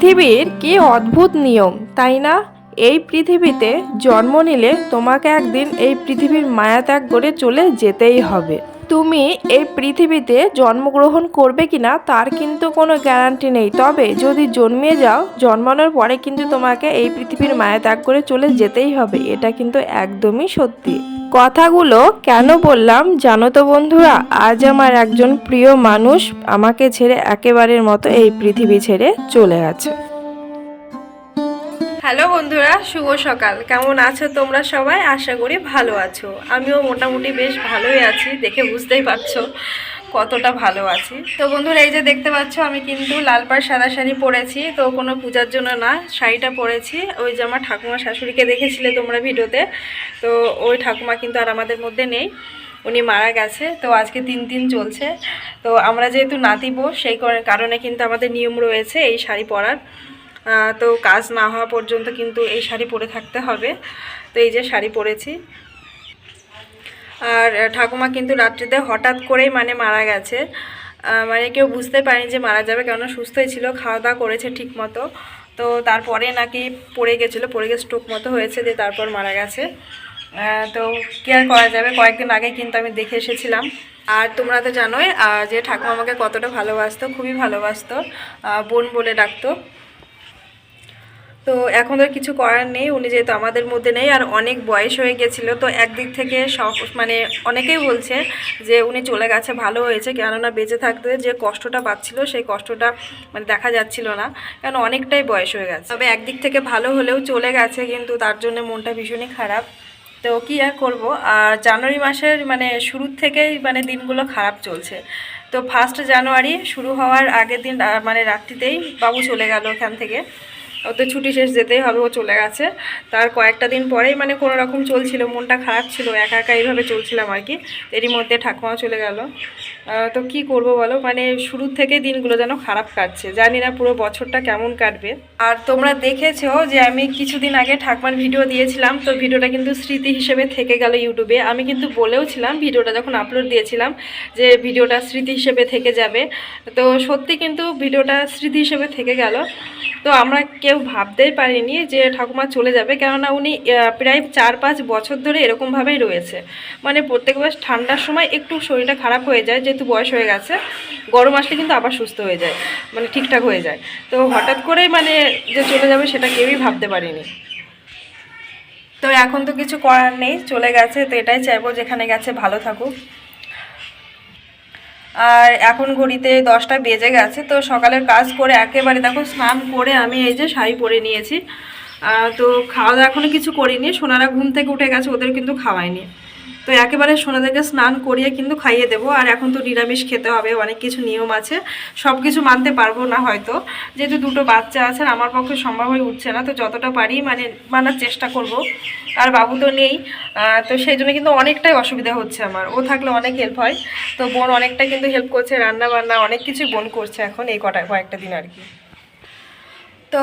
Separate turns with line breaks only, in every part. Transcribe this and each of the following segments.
পৃথিবীর কি অদ্ভুত নিয়ম, তাই না? এই পৃথিবীতে জন্ম নিলে তোমাকে একদিন এই পৃথিবীর মায়া ত্যাগ করে চলে যেতেই হবে। তুমি এই পৃথিবীতে জন্মগ্রহণ করবে কিনা তার কিন্তু কোনো গ্যারান্টি নেই। তবে যদি জন্মে যাও, জন্মানোর পরে কিন্তু তোমাকে এই পৃথিবীর মায়া ত্যাগ করে চলে যেতেই হবে, এটা কিন্তু একদমই সত্যি। কথাগুলো কেন বললাম জানো তো বন্ধুরা? আজ আমার একজন প্রিয় মানুষ আমাকে ছেড়ে একেবারের মতো এই পৃথিবী ছেড়ে চলে গেছে। হ্যালো বন্ধুরা, শুভ সকাল। কেমন আছো তোমরা সবাই? আশা করি ভালো আছো। আমিও মোটামুটি বেশ ভালোই আছি, দেখে বুঝতেই পারছ। কতটা ভালো আছি। তো বন্ধুরা, এই যে দেখতে পাচ্ছ, আমি কিন্তু লাল পাড় সাদা শাড়ি পরেছি, তো কোনো পূজার জন্য না, শাড়িটা পরেছি। ওই যে আমার ঠাকুমা শাশুড়িকে দেখেছিলে তোমরা ভিডিওতে, তো ওই ঠাকুমা কিন্তু আর আমাদের মধ্যে নেই, উনি মারা গেছে, তো আজকে তিন দিন চলছে। তো আমরা যেহেতু নাতিব সেই কারণে কিন্তু আমাদের নিয়ম রয়েছে এই শাড়ি পরার। তো কাজ না হওয়া পর্যন্ত কিন্তু এই শাড়ি পরে থাকতে হবে। তো এই যে শাড়ি পরেছি আর ঠাকুমা কিন্তু রাত্রিতে হঠাৎ করেই মানে মারা গেছে। মানে কেউ বুঝতে পারেনি যে মারা যাবে, কেননা সুস্থই ছিল, খাওয়া দাওয়া করেছে ঠিক মতো তো তারপরে নাকি পড়ে গেছিল, পড়ে গিয়ে স্ট্রোক মতো হয়েছে, দিয়ে তারপর মারা গেছে। তো কি আর করা যাবে? কয়েকদিন আগে কিন্তু আমি দেখে এসেছিলাম। আর তোমরা তো জানোই যে ঠাকুমা আমাকে কতটা ভালোবাসতো, খুবই ভালোবাসতো বোন বলে ডাকতো। তো এখন আর কিছু করার নেই, উনি যেহেতু আমাদের মধ্যে নেই আর অনেক বয়স হয়ে গেছিল, তো একদিক থেকে সব মানে অনেকেই বলছে যে উনি চলে গেছে, ভালো হয়েছে, কেননা বেঁচে থাকতে যে কষ্টটা পাচ্ছিল, সেই কষ্টটা মানে দেখা যাচ্ছিল না, কেন অনেকটাই বয়স হয়ে গেছে। তবে একদিক থেকে ভালো হলেও চলে গেছে, কিন্তু তার জন্য মনটা ভীষণই খারাপ। তো কি আর করব? আর জানুয়ারি মাসের মানে শুরুর থেকেই মানে দিনগুলো খারাপ চলছে। তো ফার্স্ট জানুয়ারি শুরু হওয়ার আগের দিন মানে রাত্রিতেই বাবু চলে গেল ওখান থেকে। ও তো ছুটি শেষ যেতেই হবে, ও চলে গেছে। তার কয়েকটা দিন পরেই মানে কোনো রকম চলছিল, মনটা খারাপ ছিল, একা একা এইভাবে চলছিলাম আর কি। এরই মধ্যে ঠাকুমাও চলে গেল। তো কি করব বলো? মানে শুরুর থেকে দিনগুলো যেন খারাপ কাটছে। জানি না পুরো বছরটা কেমন কাটবে। আর তোমরা দেখেছ যে আমি কিছুদিন আগে ঠাকুমার ভিডিও দিয়েছিলাম, তো ভিডিওটা কিন্তু স্মৃতি হিসেবে থেকে গেল ইউটিউবে। আমি কিন্তু বলেও ছিলাম ভিডিওটা যখন আপলোড দিয়েছিলাম, যে ভিডিওটা স্মৃতি হিসেবে থেকে যাবে। তো সত্যি কিন্তু ভিডিওটা স্মৃতি হিসেবে থেকে গেল। তো আমরা কেউ ভাবতেই পারিনি যে ঠাকুমা চলে যাবে, কেননা উনি প্রায় চার পাঁচ বছর ধরে এরকমভাবেই রয়েছে। মানে প্রত্যেক প্রত্যেকবার ঠান্ডার সময় একটু শরীরটা খারাপ হয়ে যায়, যেহেতু বয়স হয়ে গেছে, গরম আসলে কিন্তু আবার সুস্থ হয়ে যায় মানে ঠিকঠাক হয়ে যায়। তো হঠাৎ করেই মানে যে চলে যাবে সেটা কেউই ভাবতে পারিনি। তো এখন তো কিছু করার নেই, চলে গেছে, তো এটাই চাইব যেখানে গেছে ভালো থাকুক। আর এখন ঘড়িতে দশটা বেজে গেছে, তো সকালের কাজ করে একেবারে দেখো স্নান করে আমি এই যে শাড়ি পরে নিয়েছি। তো খাওয়া দাওয়া এখনও কিছু করিনি, সোনারা ঘুম থেকে উঠে গেছে ওদের কিন্তু খাওয়াইনি। তো একেবারে সোনাদেরকে স্নান করিয়ে কিন্তু খাইয়ে দেবো। আর এখন তো নিরামিষ খেতে হবে, অনেক কিছু নিয়ম আছে। সব কিছু মানতে পারব না হয়তো। যেহেতু দুটো বাচ্চা আছে আমার পক্ষে সম্ভব হয়ে উঠছে না, তো যতটা পারি মানে মানার চেষ্টা করব। আর বাবু তো নেই তো সেই জন্য কিন্তু অনেকটাই অসুবিধা হচ্ছে আমার। ও থাকলে অনেক হেল্প হয়। তো বোন অনেকটা কিন্তু হেল্প করছে রান্না বান্না অনেক কিছুই বোন করছে এখন এই কটা, কয়েকটা দিন আর কি। তো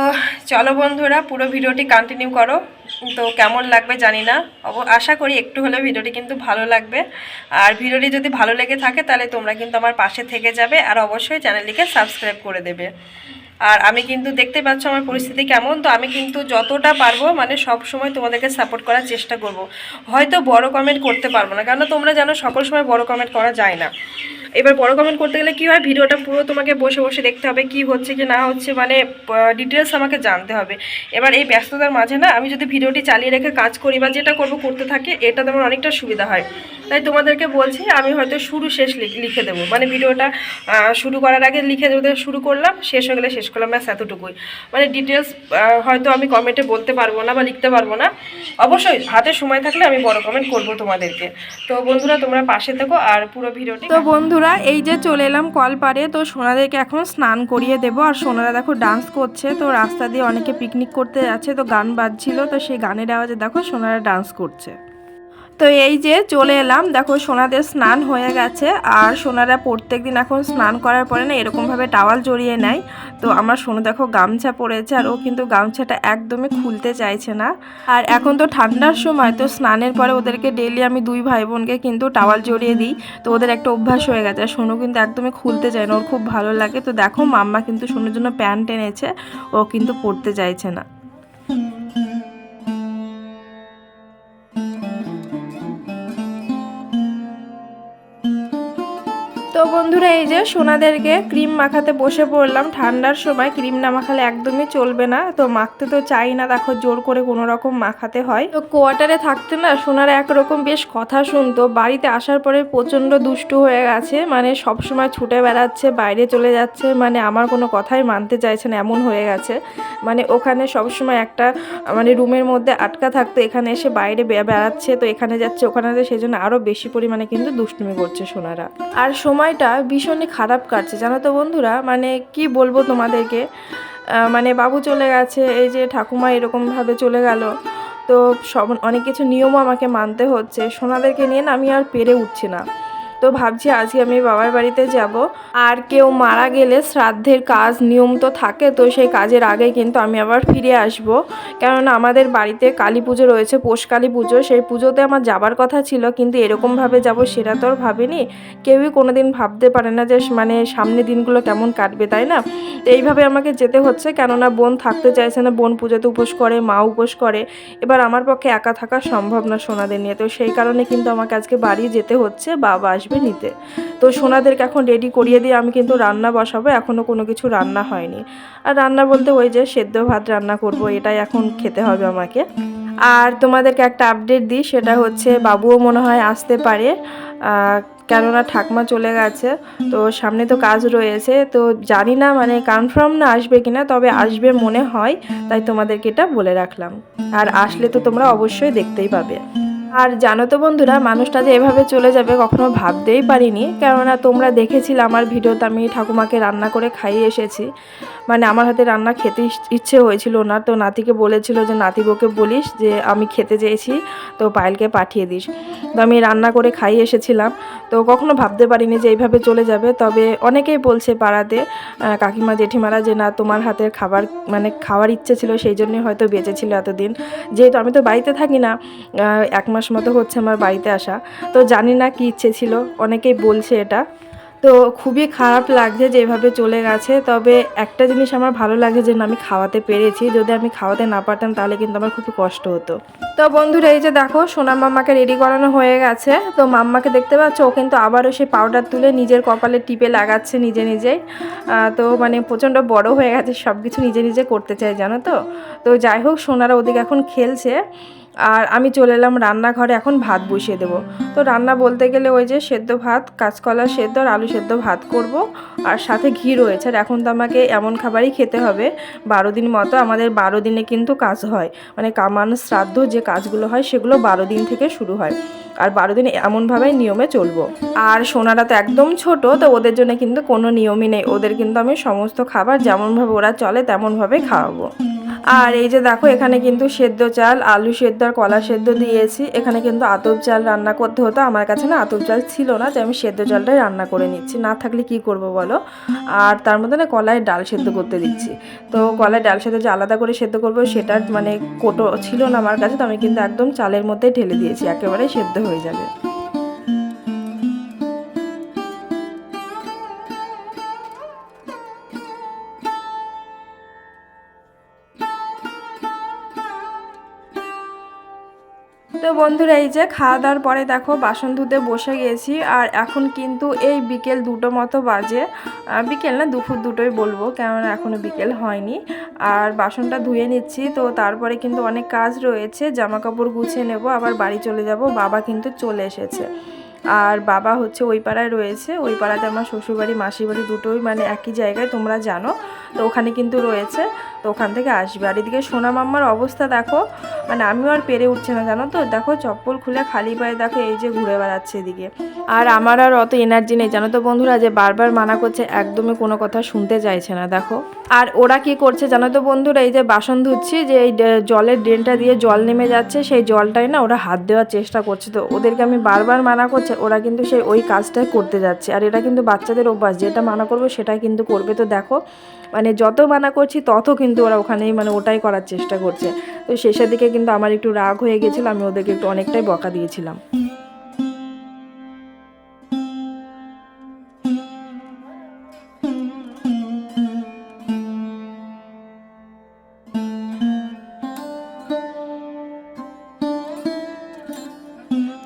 চলো বন্ধুরা, পুরো ভিডিওটি কন্টিনিউ করো। তো কেমন লাগবে জানি না। আশা করি একটু হলে ভিডিওটি কিন্তু ভালো লাগবে। আর ভিডিওটি যদি ভালো লেগে থাকে তাহলে তোমরা কিন্তু আমার পাশে থেকে যাবে। আর অবশ্যই চ্যানেলটিকে সাবস্ক্রাইব করে দেবে। আর আমি কিন্তু দেখতে পাচ্ছ আমার পরিস্থিতি কেমন, তো আমি কিন্তু যতটা পারব মানে সব সময় তোমাদেরকে সাপোর্ট করার চেষ্টা করব। হয়তো বড় কমেন্ট করতে পারব না কেন তোমরা জানো সকল সময় বড় কমেন্ট করা যায় না। এবার বড় কমেন্ট করতে গেলে কী হয়, ভিডিওটা পুরো তোমাকে বসে বসে দেখতে হবে কি হচ্ছে কি না হচ্ছে মানে ডিটেলস আমাকে জানতে হবে। এবার এই ব্যস্ততার মাঝে না, আমি যদি ভিডিওটি চালিয়ে রেখে কাজ করি বা যেটা করব করতে থাকি, এটা তোমার অনেকটা সুবিধা হয়। তাই তোমাদেরকে বলছি, আমি হয়তো শুরু শেষ লিখ- দেবো। মানে ভিডিওটা শুরু করার আগে লিখে দেবো শুরু করলাম, শেষ হয়ে গেলে শেষ করলাম, ব্যাস, এতটুকুই। মানে ডিটেলস হয়তো আমি কমেন্টে বলতে পারব না বা লিখতে পারব না। অবশ্যই হাতে সময় থাকলে আমি বড় কমেন্ট করব তোমাদেরকে। তো বন্ধুরা, তোমরা পাশে থেকো আর পুরো ভিডিওটি তো বন্ধুরা, এই যে চলে এলাম কলপাড়ে, তো সোনাদেরকে এখন স্নান করিয়ে দেবো। আর সোনারা দেখো ডান্স করছে, তো রাস্তা দিয়ে অনেকে পিকনিক করতে যাচ্ছে, তো গান বাজছিল, তো সেই গানের আওয়াজে দেখো সোনারা ডান্স করছে। তো এই যে চলে এলাম, দেখো সোনাদের স্নান হয়ে গেছে। আর সোনারা প্রত্যেক দিন এখন স্নান করার পরে না এরকমভাবে টাওয়াল জড়িয়ে নেয়। তো আমার সোনু দেখো গামছা পরেছে, আর ও কিন্তু গামছাটা একদমই খুলতে চাইছে না। আর এখন তো ঠান্ডার সময়, তো স্নানের পরে ওদেরকে ডেলি আমি দুই ভাই বোনকে কিন্তু টাওয়াল জড়িয়ে দিই। তো ওদের একটা অভ্যাস হয়ে গেছে, আর সোনু কিন্তু একদমই খুলতে চায় না, ওর খুব ভালো লাগে। তো দেখো মাম্মা কিন্তু সোনুর জন্য প্যান্ট এনেছে, ও কিন্তু পরতে চাইছে না। বন্ধুরা, এই যে সোনাদেরকে ক্রিম মাখাতে বসে পড়লাম। ঠান্ডার সময় ক্রিম না মাখালে একদমই চলবে না। তো মাখতে তো চাই না, দেখো জোর করে কোনো রকম মাখাতে হয়। তো কোয়ার্টারে থাকতে না, সোনারা একরকম বেশ কথা শুনতো। বাড়িতে আসার পরে প্রচণ্ড দুষ্টু হয়ে গেছে। মানে সব সময় ছুটে বেড়াচ্ছে, বাইরে চলে যাচ্ছে। মানে আমার কোনো কথাই মানতে চাইছে না, এমন হয়ে গেছে। মানে ওখানে সব সময় একটা মানে রুমের মধ্যে আটকা থাকতো। এখানে এসে বাইরে বেড়াচ্ছে, তো এখানে যাচ্ছে, ওখানে যাচ্ছে। সেই জন্য আরও বেশি পরিমাণে কিন্তু দুষ্টুমি করছে সোনারা। আর সময়টা ভীষণই খারাপ কাটছে, জানো তো বন্ধুরা? মানে কি বলব তোমাদেরকে? মানে বাবু চলে গেছে, এই যে ঠাকুমা এরকমভাবে চলে গেল। তো সব, অনেক কিছু নিয়মও আমাকে মানতে হচ্ছে। সোনাদেরকে নিয়ে না আমি আর পেরে উঠছি না। তো ভাবছি আজকে আমি বাবার বাড়িতে যাব। আর কেউ মারা গেলে শ্রাদ্ধের কাজ নিয়ম তো থাকে, তো সেই কাজের আগে কিন্তু আমি আবার ফিরে আসব। কেননা আমাদের বাড়িতে কালী পুজো রয়েছে, পোষ কালী পুজো, সেই পুজোতে আমার যাবার কথা ছিল, কিন্তু এরকমভাবে যাব সেটা তো আর ভাবিনি। কেউই কোনো দিন ভাবতে পারে না যে মানে সামনে দিনগুলো কেমন কাটবে, তাই না? এইভাবে আমাকে যেতে হচ্ছে, কেননা বোন থাকতে চাইছে না, বোন পুজোতে উপোস করে, মা উপোস করে। এবার আমার পক্ষে একা থাকা সম্ভব না সোনাদের নিয়ে, তো সেই কারণে কিন্তু আমাকে আজকে বাড়ি যেতে হচ্ছে, বাবা আসবে। নিতে। তো সোনাদেরকে এখন রেডি করিয়ে দিয়ে আমি কিন্তু রান্না বসাবো এখনও কোনো কিছু রান্না হয়নি। আর রান্না বলতে ওই যে সেদ্ধ ভাত রান্না করব, এটাই এখন খেতে হবে আমাকে। আর তোমাদেরকে একটা আপডেট দিই, সেটা হচ্ছে বাবুও মনে হয় আসতে পারে কেননা ঠাকমা চলে গেছে, তো সামনে তো কাজ রয়েছে, তো জানি না মানে কনফার্ম না আসবে কিনা, তবে আসবে মনে হয়, তাই তোমাদেরকে এটা বলে রাখলাম। আর আসলে তো তোমরা অবশ্যই দেখতেই পাবে। আর জানো তো বন্ধুরা, মানুষটা যে এভাবে চলে যাবে কখনো ভাবতেই পারিনি। কেননা তোমরা দেখেছিলে আমার ভিডিওতে আমি ঠাকুমাকে রান্না করে খাইয়ে এসেছি। মানে আমার হাতে রান্না খেতে ইচ্ছে হয়েছিল ওনার তো নাতিকে বলেছিল যে নাতিবোকে বলিস যে, আমি খেতে চেয়েছি, তো পায়েলকে পাঠিয়ে দিস। তো আমি রান্না করে খাইয়ে এসেছিলাম। তো কখনো ভাবতে পারিনি যে, এইভাবে চলে যাবে। তবে অনেকেই বলছে পাড়াতে কাকিমা, জেঠিমারা যে, না, তোমার হাতের খাবার মানে খাওয়ার ইচ্ছে ছিল, সেই জন্যই হয়তো বেঁচেছিল এতদিন। যেহেতু আমি তো বাড়িতে থাকি না এক মাস মতো হচ্ছে আমার বাড়িতে আসা। তো জানি না কি ইচ্ছে ছিল। অনেকেই বলছে এটা। তো খুবই খারাপ লাগছে যে এভাবে চলে গেছে। তবে একটা জিনিস আমার ভালো লাগে যে আমি খাওয়াতে পেরেছি। যদি আমি খাওয়াতে না পারতাম, তাহলে কিন্তু আমার খুবই কষ্ট হতো। তো বন্ধুরা, এই যে দেখো, সোনা মাম্মাকে রেডি করানো হয়ে গেছে। তো মাম্মাকে দেখতে পাচ্ছ, ও কিন্তু আবারও সেই পাউডার তুলে নিজের কপালে টিপে লাগাচ্ছে নিজে নিজেই। তো মানে প্রচণ্ড বড় হয়ে গেছে সব কিছু নিজে নিজে করতে চায়, জানো তো? তো যাই হোক, সোনারা ওদিকে এখন খেলছে। আর আমি চলে এলাম রান্নাঘরে, এখন ভাত বসিয়ে দেবো। তো রান্না বলতে গেলে ওই যে সেদ্ধ ভাত, কাঁচকলা সেদ্ধ আর আলু সেদ্ধ ভাত করব। আর সাথে ঘি রয়েছে, আর এখন তো আমাকে এমন খাবারই খেতে হবে, বারো দিন মতো আমাদের বারো দিনে কিন্তু কাজ হয়। মানে কামান শ্রাদ্ধ যে কাজগুলো হয়, সেগুলো বারো দিন থেকে শুরু হয়। আর বারো দিন এমনভাবেই নিয়মে চলবো। আর সোনারা তো একদম ছোট, তো ওদের জন্য কিন্তু কোনো নিয়মই নেই। ওদের কিন্তু আমি সমস্ত খাবার যেমনভাবে ওরা চলে তেমনভাবে খাওয়াবো। আর এই যে দেখো, এখানে কিন্তু সেদ্ধ চাল, আলু সেদ্ধ আর কলা সেদ্ধ দিয়েছি। এখানে কিন্তু আতপ চাল রান্না করতে হতো। আমার কাছে না আতপ চাল ছিল না, তাই আমি সেদ্ধ চালটাই রান্না করে নিচ্ছি। না থাকলে কি করব বলো? আর তার মধ্যে না কলায় ডাল সেদ্ধ করতে দিচ্ছি। তো কলায় ডাল সেদ্ধ যে আলাদা করে সেদ্ধ করব, সেটার মানে কোটো ছিল না আমার কাছে, তো আমি কিন্তু একদম চালের মধ্যে ঢেলে দিয়েছি। একেবারে সেদ্ধ হয়ে যাবে। তো বন্ধুরা, এই যে খাওয়া দাওয়ার পরে দেখো বাসন ধুতে বসে গেছি, আর এখন কিন্তু এই বিকেল দুটো মতো বাজে। বিকেল না, দুপুর দুটোই বলব, কেননা এখনও বিকেল হয়নি। আর বাসনটা ধুয়ে নিচ্ছি, তো তারপরে কিন্তু অনেক কাজ রয়েছে জামা কাপড় গুছিয়ে নেব, আবার বাড়ি চলে যাব, বাবা কিন্তু চলে এসেছে। আর বাবা হচ্ছে ওই পাড়ায় রয়েছে, ওই পাড়াতে আমার শ্বশুরবাড়ি, মাসির বাড়ি দুটোই মানে একই জায়গায়, তোমরা জানো। তো ওখানে কিন্তু রয়েছে। তো ওখান থেকে আসবে। আর এদিকে সোনা মাম্মার অবস্থা দেখো মানে আমিও আর পেরে উঠছে না, জানো তো? দেখো চপ্পল খুলে খালি পায়ে দেখো এই যে ঘুরে বেড়াচ্ছে এদিকে। আর আমার আর অত এনার্জি নেই, জানো তো বন্ধুরা? যে বারবার মানা করছে, একদমই কোনো কথা শুনতে চাইছে না, দেখো। আর ওরা কি করছে, জানো তো বন্ধুরা? এই যে বাসন ধুচ্ছি, যে এই জলের ড্রেনটা দিয়ে জল নেমে যাচ্ছে, সেই জলটাই না ওরা হাত দেওয়ার চেষ্টা করছে। তো ওদেরকে আমি বারবার মানা করছে, ওরা কিন্তু সেই ওই কাজটাই করতে যাচ্ছে। আর এটা কিন্তু বাচ্চাদের অভ্যাস, যেটা মানা করব সেটাই কিন্তু করবে। তো দেখো মানে যত মানা করছি, তত কিন্তু ওরা ওখানেই মানে ওটাই করার চেষ্টা করছে। তো শেষের দিকে কিন্তু আমার একটু রাগ হয়ে গেছিল, আমি ওদেরকে একটু অনেকটাই বকা দিয়েছিলাম।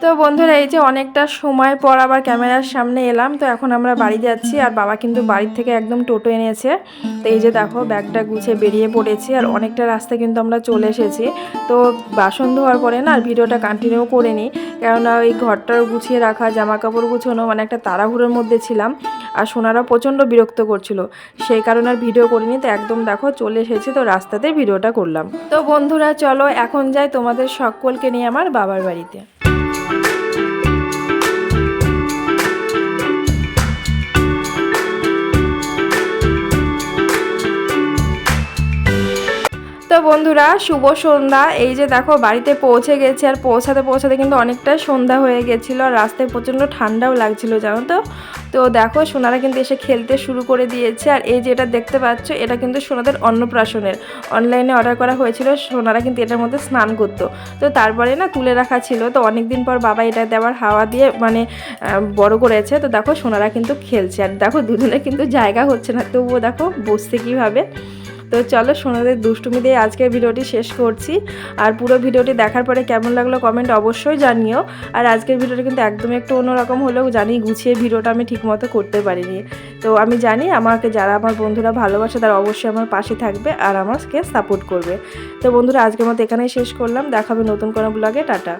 তো বন্ধুরা, এই যে অনেকটা সময় পর আবার ক্যামেরার সামনে এলাম, তো এখন আমরা বাড়ি যাচ্ছি আর বাবা কিন্তু বাড়ির থেকে একদম টোটো এনেছে। তো এই যে দেখো, ব্যাগটা গুছিয়ে বেরিয়ে পড়েছি আর অনেকটা রাস্তা কিন্তু আমরা চলে এসেছি। তো বাসন ধোয়ার পরে না আর ভিডিওটা কন্টিনিউ করে নিই, কেননা ওই ঘরটার গুছিয়ে রাখা জামা কাপড় গুছানো মানে একটা তাড়াহুড়োর মধ্যে ছিলাম আর সোনারা প্রচণ্ড বিরক্ত করছিল। সেই কারণে আর ভিডিও করিনি, তো একদম দেখো চলে এসেছি, তো রাস্তাতে ভিডিওটা করলাম। তো বন্ধুরা, চলো এখন যাই তোমাদের সকলকে নিয়ে আমার বাবার বাড়িতে। তো বন্ধুরা, শুভ সন্ধ্যা। এই যে দেখো, বাড়িতে পৌঁছে গেছে আর পৌঁছাতে পৌঁছাতে কিন্তু অনেকটা সন্ধ্যা হয়ে গেছিল আর রাস্তায় প্রচণ্ড ঠান্ডাও লাগছিল, জানো তো? তো দেখো, সোনারা কিন্তু এসে খেলতে শুরু করে দিয়েছে আর এই যে এটা দেখতে পাচ্ছ, এটা কিন্তু সোনাদের অন্নপ্রাশনের। অনলাইনে অর্ডার করা হয়েছিল, সোনারা কিন্তু এটার মধ্যে স্নান করতো। তো তারপরে না, তুলে রাখা ছিল। তো অনেক দিন পর বাবা এটা দেওয়ার হাওয়া দিয়ে মানে বড় করেছে। তো দেখো, সোনারা কিন্তু খেলছে। আর দেখো, দুজনে কিন্তু জায়গা হচ্ছে না। তবুও দেখো বসতে কীভাবে? তো চলো সোনাদের দুষ্টুমি দিয়ে আজকের ভিডিওটি শেষ করছি। আর পুরো ভিডিওটি দেখার পরে কেমন লাগল কমেন্ট অবশ্যই জানিও। আর আজকের ভিডিওটা কিন্তু একদম একটু অন্যরকম হলেও জানি গুছিয়ে ভিডিওটা আমি ঠিকমতো করতে পারিনি। তো আমি জানি আমাকে যারা আমার বন্ধুরা ভালোবাসে তারা অবশ্যই আমার পাশে থাকবে আর আমাকে সাপোর্ট করবে। তো বন্ধুরা আজকের মতো এখানেই শেষ করলাম। দেখাবে নতুন কোনো ব্লগে টাটা।